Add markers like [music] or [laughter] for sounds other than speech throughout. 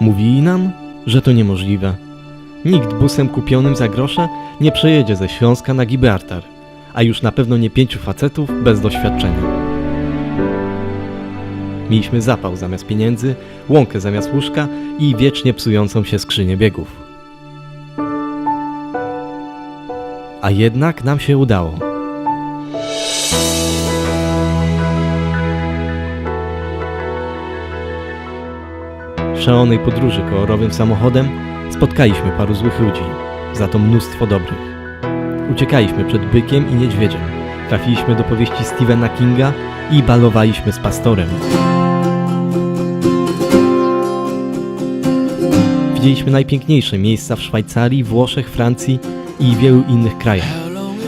Mówili nam, że to niemożliwe. Nikt busem kupionym za grosze nie przejedzie ze Śląska na Gibraltar, a już na pewno nie pięciu facetów bez doświadczenia. Mieliśmy zapał zamiast pieniędzy, łąkę zamiast łóżka i wiecznie psującą się skrzynię biegów. A jednak nam się udało. W szalonej podróży kolorowym samochodem spotkaliśmy paru złych ludzi, za to mnóstwo dobrych. Uciekaliśmy przed bykiem i niedźwiedziem. Trafiliśmy do powieści Stephena Kinga i balowaliśmy z pastorem. Widzieliśmy najpiękniejsze miejsca w Szwajcarii, Włoszech, Francji i wielu innych krajach.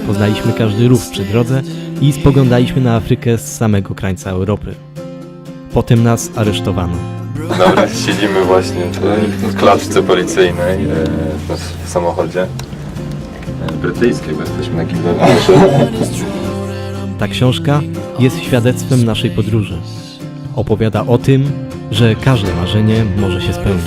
Poznaliśmy każdy rów przy drodze i spoglądaliśmy na Afrykę z samego krańca Europy. Potem nas aresztowano. Dobra, siedzimy właśnie tutaj w klatce policyjnej e, w samochodzie. E, Brytyjskiej, bo jesteśmy na Gibraltarze. [laughs] Ta książka jest świadectwem naszej podróży. Opowiada o tym, że każde marzenie może się spełnić.